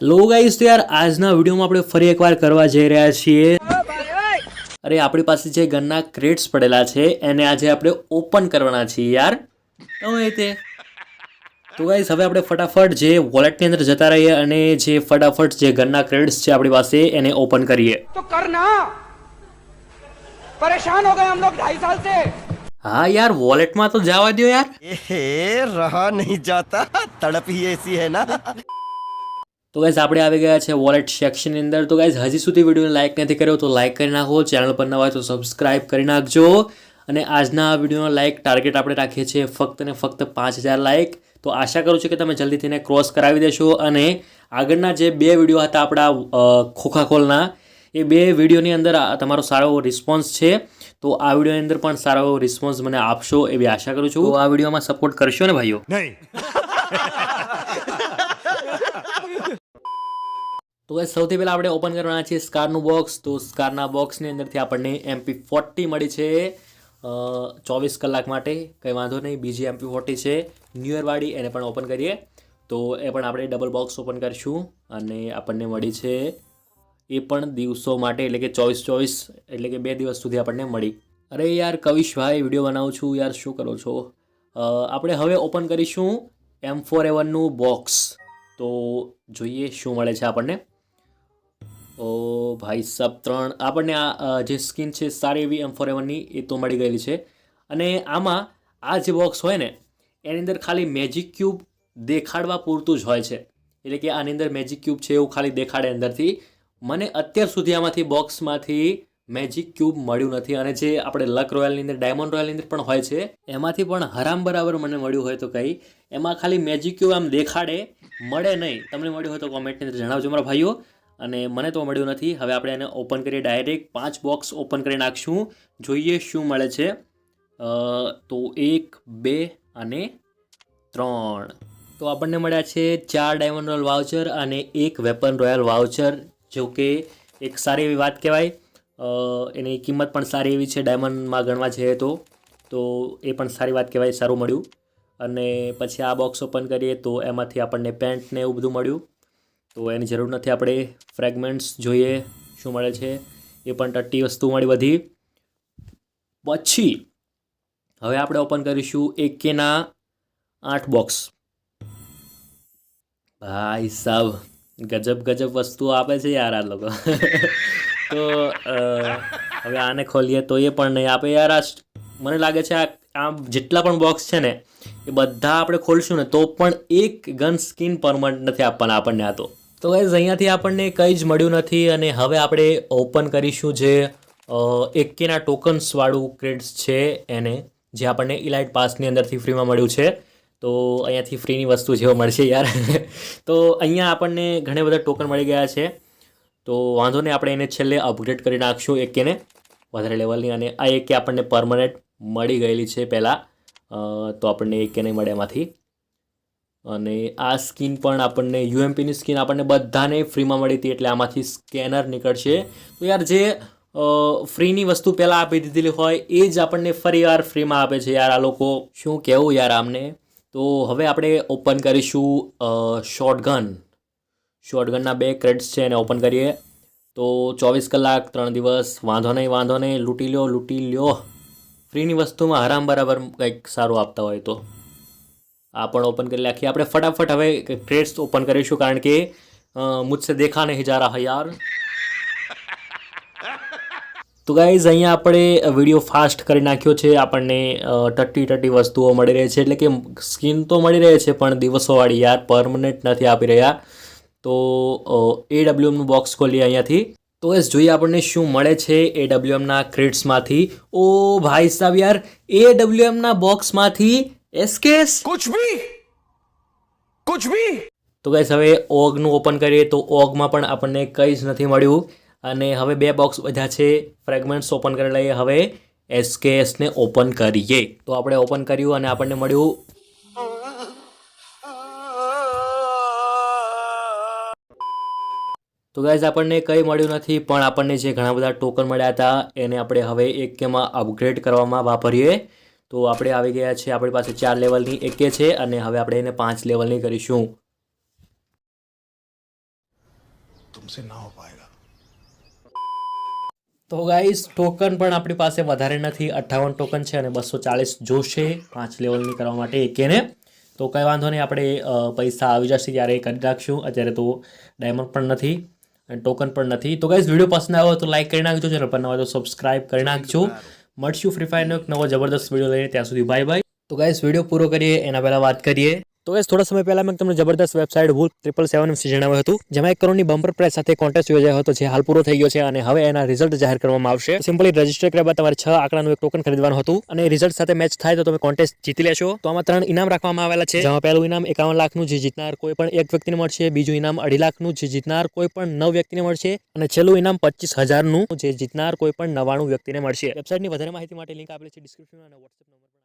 લો guys તો યાર આજના વિડીયોમાં આપણે ફરી એકવાર કરવા જઈ રહ્યા છીએ. અરે આપણી પાસે જે ગનના ક્રેટ્સ પડેલા છે એને આજે આપણે ઓપન કરવાના છીએ યાર. તમે રીતે તો. ગાઈસ હવે આપણે ફટાફટ જે વોલેટની અંદર જતા રહીએ અને જે ફટાફટ જે ગનના ક્રેટ્સ છે આપણી પાસે એને ઓપન કરીએ. તો કરના પરેશાન હો ગયે હમ લોગ 2.5 સાલ સે. હા યાર વોલેટમાં તો જવા દો યાર. એ રહા નહીં જાતા. તડપ હી એસી હે ના. તો ગાઈઝ આપણે આવી ગયા છે વોલેટ સેક્શનની અંદર. તો ગાઈઝ હજી સુધી વિડીયોને લાઇક નથી કર્યો તો લાઇક કરી નાખો. ચેનલ પર નવા હોય તો સબસ્ક્રાઇબ કરી નાખજો. અને આજના વિડીયોનો લાઇક ટાર્ગેટ આપણે રાખીએ છીએ ફક્ત ને ફક્ત પાંચ હજાર લાઇક તો આશા કરું છું કે તમે જલ્દીથી એને ક્રોસ કરાવી દેશો. અને આગળના જે બે વીડિયો હતા આપણા ખોખાખોલના એ બે વિડીયોની અંદર તમારો સારો એવો રિસ્પોન્સ છે. તો આ વિડીયોની અંદર પણ સારો એવો રિસ્પોન્સ મને આપશો એવી આશા કરું છું. તો આ વિડીયોમાં સપોર્ટ કરશો ને ભાઈઓ? તો એ સૌથી પહેલાં આપણે ઓપન કરવાના છીએ સ્કારનું બોક્સ તો સ્કારના બોક્સની અંદરથી આપણને એમપી ફોર્ટી મળી છે. ચોવીસ કલાક માટે, કંઈ વાંધો નહીં. બીજી એમપી ફોર્ટી છે. ન્યૂયરવાળી એને પણ ઓપન કરીએ. તો એ પણ આપણે ડબલ બોક્સ ઓપન કરીશું. અને આપણને મળી છે એ પણ દિવસો માટે, એટલે કે ચોવીસ ચોવીસ, એટલે કે બે દિવસ સુધી આપણને મળી. અરે યાર કવિશભાઈ વીડિયો બનાવું છું. યાર, શું કરો છો? આપણે હવે ઓપન કરીશું એમ ફોર એવનનું બોક્સ તો જોઈએ શું મળે છે આપણને. ઓ ભાઈ સાહેબ ત્રણ. આપણને આ જે સ્કિન છે, સારી એવી એમ ફોર એવનની એ તો મળી ગયેલી છે. અને આમાં આ જે બોક્સ હોય ને, એની અંદર ખાલી મેજિક ક્યુબ દેખાડવા પૂરતું જ હોય છે. એટલે કે આની અંદર મેજિક ક્યુબ છે એવું ખાલી દેખાડે અંદરથી. મને અત્યાર સુધી આમાંથી બોક્સમાંથી મેજિક ક્યુબ મળ્યું નથી. અને જે આપણે લક રોયલની અંદર ડાયમંડ રોયલની અંદર પણ હોય છે, એમાંથી પણ હરામ બરાબર મને મળ્યું હોય તો કંઈ. એમાં ખાલી મેજિક ક્યુબ આમ દેખાડે, મળે નહીં. તમને મળ્યું હોય તો કોમેન્ટની અંદર જણાવજો, મારા ભાઈઓ. અને મને તો મળ્યું નથી. હવે આપણે એને ઓપન કરીએ ડાયરેક્ટ પાંચ બોક્સ ઓપન કરી નાખશું. જોઈએ શું મળે છે. તો એક, બે અને ત્રણ. તો આપણને મળ્યા છે ચાર ડાયમંડ રોયલ વાઉચર અને એક વેપન રોયલ વાઉચર જો કે એક સારી એવી વાત કહેવાય. એની કિંમત પણ સારી એવી છે ડાયમંડમાં ગણવા જઈએ તો. તો એ પણ સારી વાત કહેવાય, સારું મળ્યું. અને પછી આ બોક્સ ઓપન કરીએ તો એમાંથી આપણને પેન્ટ ને એવું બધું મળ્યું. તો એની જરૂર નથી, આપણે ફ્રેગમેન્ટ્સ જોઈએ શું મળે છે. એ પણ ટટ્ટી વસ્તુ મળી બધી. પછી, હવે આપણે ઓપન કરીશું એક કેના આઠ બોક્સ ભાઈ સાહેબ ગજબ ગજબ વસ્તુઓ આપે છે યાર આ લોકો. તો હવે આને ખોલીએ તો એ પણ નહીં આપે યાર આ મને લાગે છે આ આ જેટલા પણ બોક્સ છે ને, એ બધા આપણે ખોલશું ને તો પણ એક ગન સ્કિન પરમનન્ટ નથી આપવાના આપણને આ તો. તો ગાઈઝ અહીંયાથી આપણને કંઈ જ મળ્યું નથી અને હવે આપણે ઓપન કરીશું જે એકેના ટોકન્સવાળું ક્રેડ્સ છે એને, જે આપણને ઇલાઇટ પાસની અંદરથી ફ્રીમાં મળ્યું છે. તો અહીંયાથી ફ્રીની વસ્તુ જેવો મળશે યાર. તો અહીંયા આપણને ઘણા બધા ટોકન મળી ગયા છે. તો વાંધો નહીં, આપણે એને છેલ્લે અપગ્રેડ કરી નાખશું એકેને વધારે લેવલની અને આ એકે આપણને પરમનન્ટ મળી ગયેલી છે પહેલાં. તો આપણને એકે નહીં મળે એમાંથી. અને આ સ્કીન પણ આપણને યુએમપીની સ્કીન આપણને બધાને ફ્રીમાં મળી હતી એટલે આમાંથી સ્કેનર નીકળશે. તો યાર જે ફ્રીની વસ્તુ પહેલાં આપી દીધેલી હોય, એ જ આપણને ફરીવાર ફ્રીમાં આપે છે યાર આ લોકો. શું કહેવું યાર આમને? તો હવે આપણે ઓપન કરીશું શોર્ટગન શોર્ટગનના બે ક્રેડિટ્સ છે એને ઓપન કરીએ. તો ચોવીસ કલાક, ત્રણ દિવસ, વાંધો નહીં વાંધો નહીં, લૂંટી લ્યો લૂંટી લ્યો. ફ્રીની વસ્તુમાં હરામ બરાબર કંઈક સારું આપતા હોય તો. આ પણ ઓપન કરી નાખીએ. આપણે ફટાફટ હવે ક્રેટ્સ ઓપન કરીશું કારણ કે મુજસે દેખા નહીં જા રહા યાર. તો ગાઈઝ અહીંયા આપણે વીડિયો ફાસ્ટ કરી નાખ્યો છે. આપણને ટટ્ટી ટટ્ટી વસ્તુઓ મળી રહી છે. એટલે કે સ્કીન તો મળી રહે છે, પણ દિવસોવાળી યાર પરમનન્ટ નથી આપી રહ્યા. તો એ ડબલ્યુએમનું બોક્સ ખોલીએ અહીંયાથી. તો એસ જોઈએ આપણને શું મળે છે એ ડબલ્યુએમના ક્રેટ્સમાંથી ઓ ભાઈ સાહેબ યાર એ ડબલ્યુએમના બોક્સમાંથી એસકેસ કુછ ભી કુછ ભી તો ગાઈસ હવે ઓગનું ઓપન કરીએ તો ઓગમાં પણ આપણને કંઈ જ નથી મળ્યું. અને હવે બે બોક્સ બધા છે ફ્રેગમેન્ટ્સ ઓપન કરી લઈએ. હવે એસકેએસને ઓપન કરીએ. તો આપણે ઓપન કર્યું અને આપણને મળ્યું. તો ગાઈઝ આપણને કંઈ મળ્યું નથી પણ આપણને જે ઘણા બધા ટોકન મળ્યા હતા એને આપણે હવે એક કેમાં અપગ્રેડ કરવામાં વાપરીએ. તો આપણે આવી ગયા છે આપણી પાસે ચાર લેવલની એકે છે અને હવે આપણે એને પાંચ લેવલની કરીશું. તો ગાઈસ ટોકન પણ આપણી પાસે વધારે નથી અઠ્ઠાવન ટોકન છે અને બસો ચાલીસ જોશે પાંચ લેવલની કરવા માટે એકેને તો કંઈ વાંધો નહીં આપણે પૈસા આવી જશે ત્યારે કરી રાખશું અત્યારે તો ડાયમંડ પણ નથી અને ટોકન પણ નથી. તો ગાઈસ વીડિયો પસંદ આવ્યો તો લાઇક કરી નાખજો ચેનલ પર નવા તો સબસ્ક્રાઈબ કરી નાખજો. મળશું ફ્રી ફાયરનો એક નવો જબરદસ્ત વીડિયો લઈને. ત્યાં સુધી બાય બાય તો ગાઈસ વીડિયો પૂરો કરીએ, એના પહેલાં વાત કરીએ. તો એ થોડા સમય પહેલાં મેં તમને જબરદસ્ત વેબસાઇટ વુલ ટ્રિપલ સેવન વિશે જણાવ્યું હતું, જેમાં એક કરોડની બમ્પર પ્રાઇસ સાથે કોન્ટેસ્ટ યોજાયો હતો, જે હાલ પૂરો થઈ ગયો છે અને હવે એના રિઝલ્ટ જાહેર કરવામાં આવશે. સિમ્પલી રજિસ્ટર કર્યા બાદ તમારે છ આંકડાનું એક ટોકન ખરીદવાનું હતું અને રિઝલ્ટ સાથે મેચ થાય તો તમે કોન્ટેસ્ટ જીતી લેશો. તો આમાં ત્રણ ઇનામ રાખવામાં આવેલા છે. જેમાં પહેલું ઇનામ એકાવન લાખનું જે જીતનાર કોઈ પણ એક વ્યક્તિને મળશે, બીજું ઇનામ અઢી લાખનું જે જીતનાર કોઈ પણ નવ વ્યક્તિને મળશે, અને છેલ્લું ઇનામ પચીસ હજારનું જે જીતનાર કોઈ પણ નવાણું વ્યક્તિને મળશે. વેબસાઇટની વધારે માહિતી માટે લિંક આપેલી છે ડિસ્ક્રિપ્શનમાં અને વોટ્સએપ નંબર